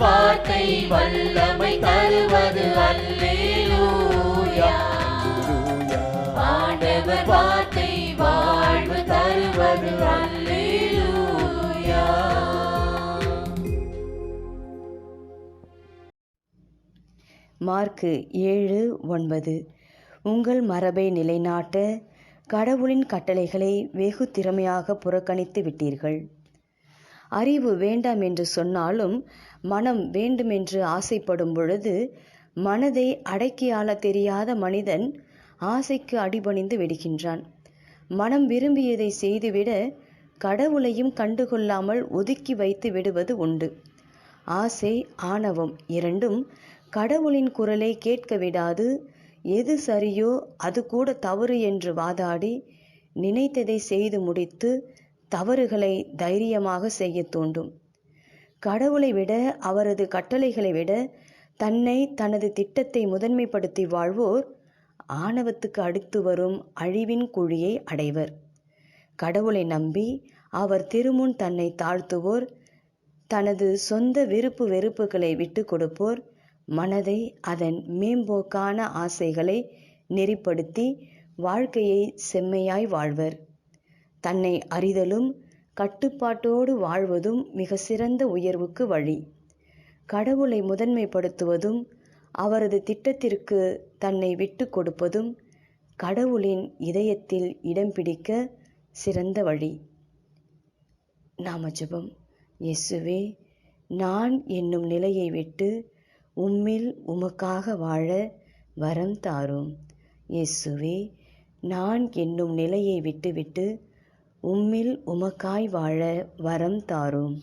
வார்த்தை வல்லமை தருவது அல்லேலூயா. ஆண்டவர் வார்த்தை வாழ்வு தருவது அல்லேலூயா. மார்க்கு ஏழு ஒன்பது. உங்கள் மரபை நிலைநாட்ட கடவுளின் கட்டளைகளை வெகு திறமையாக புறக்கணித்து விட்டீர்கள். அறிவு வேண்டாம் என்று சொன்னாலும் மனம் வேண்டுமென்று ஆசைப்படும் பொழுது மனதை அடக்கியாள தெரியாத மனிதன் ஆசைக்கு அடிபணிந்து விடுகின்றான். மனம் விரும்பியதை செய்துவிட கடவுளையும் கண்டுகொள்ளாமல் ஒதுக்கி வைத்து விடுவது உண்டு. ஆசை ஆணவம் இரண்டும் கடவுளின் குரலை கேட்க விடாது எது சரியோ அது கூட தவறு என்று வாதாடி நினைத்ததை செய்து முடித்து தவறுகளை தைரியமாக செய்ய தூண்டும் கடவுளை விட அவரது கட்டளைகளை விட தன்னை தனது திட்டத்தை முதன்மைப்படுத்தி வாழ்வோர் ஆணவத்துக்கு அடுத்து வரும் அழிவின் குழியை அடைவர். கடவுளை நம்பி அவர் திருமுன் தன்னை தாழ்த்துவோர் தனது சொந்த விருப்பு வெறுப்புகளை விட்டு கொடுப்போர் மனதை அதன் மேம்போக்கான ஆசைகளை நெறிப்படுத்தி வாழ்க்கையை செம்மையாய் வாழ்வர். தன்னை அறிதலும் கட்டுப்பாட்டோடு வாழ்வதும் மிக சிறந்த உயர்வுக்கு வழி. கடவுளை முதன்மைப்படுத்துவதும் அவரது திட்டத்திற்கு தன்னை விட்டு கொடுப்பதும் கடவுளின் இதயத்தில் இடம் பிடிக்க சிறந்த வழி. நாம ஜெபம் இயேசுவே நான் என்னும் நிலையை விட்டு உம்மில் உமக்காக வாழ வரம் தாரும். இயேசுவே நான் என்னும் நிலையை விட்டுவிட்டு உம்மில் உமக்காய் வாழ வரம் தாரும்.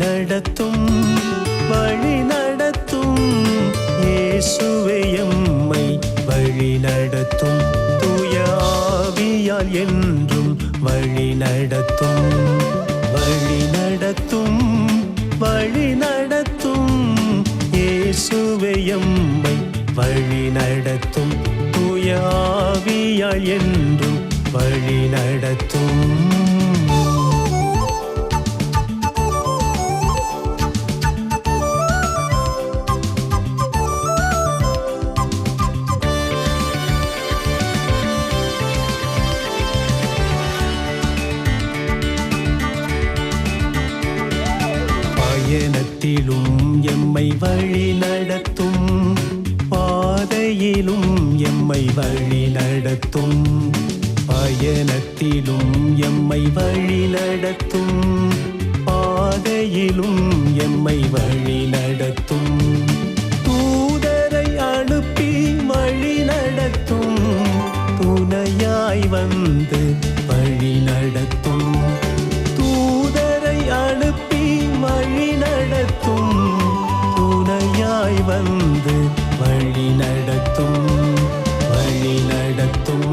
நடத்தும் வழி நடத்தும். இயேசுவையம்மை வழி நடத்தும். தூய ஆவியால் என்றும் வழி நடத்தும். வழி நடத்தும் வழி நடத்தும். இயேசுவையம்மை வழி நடத்தும். தூய ஆவியால் என்றும் வழி நடத்தும். வழி நடத்தும். பயணத்திலும் எம்மை வழி நடத்தும். பாதையிலும் எம்மை வழி நடத்தும். தூதரை அனுப்பி வழி நடத்தும். துணையாய் வந்து வழி நடத்தும். தூதரை அனுப்பி வழி நடத்தும். துணையாய் வந்து வழி நடத்தும். வழி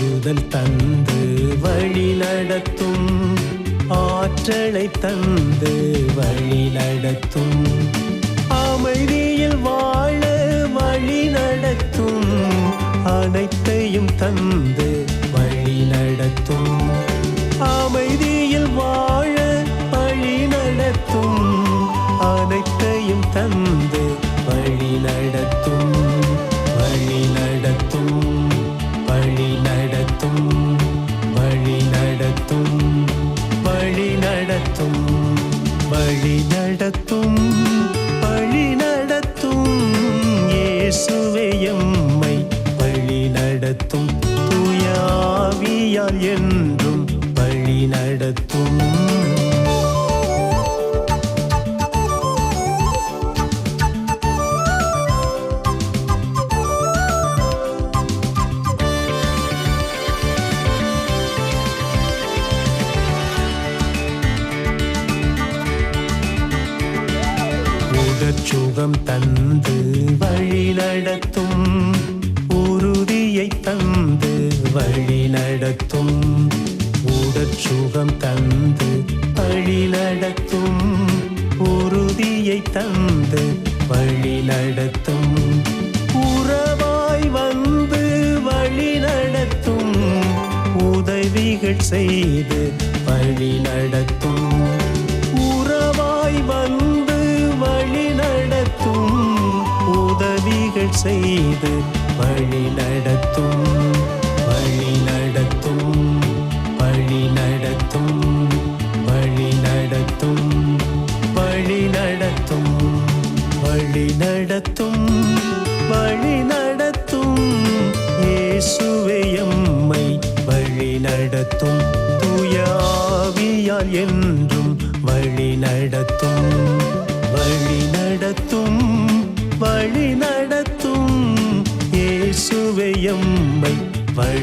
ஆறுதல் தந்து வழி நடத்தும் ஆற்றலை தந்து வழி நடத்தும். அமைதியில் வாழ வழி நடத்தும் அனைத்தையும் தந்து வழி நடத்தும். அமைதியில் வாழ தெய்வம் தந்து வழி நடத்தும் உறுதியை தந்து வழி நடத்தும் உடற்சுகம் தந்து வழி நடத்தும் உறுதியை தந்து வழி நடத்தும் உறவாய் வந்து வழி நடத்தும் உதவிகள் செய்து வழி நடத்தும். செய்து வழி நடத்தும் வழி நடத்தும் வழி நடத்தும் வழி நடத்தும் வழி நடத்தும் வழி நடத்தும் வழி நடத்தும். இயேசுவையம்மை வழி நடத்தும். துயாவியால் என்று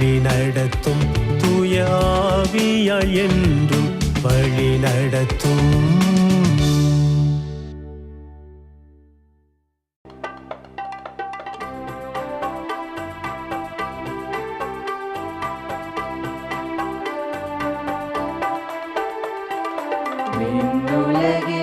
வழி நடத்தும் தூயாவியால் என்றும் வழி நடத்தும் விண்ணுலகில்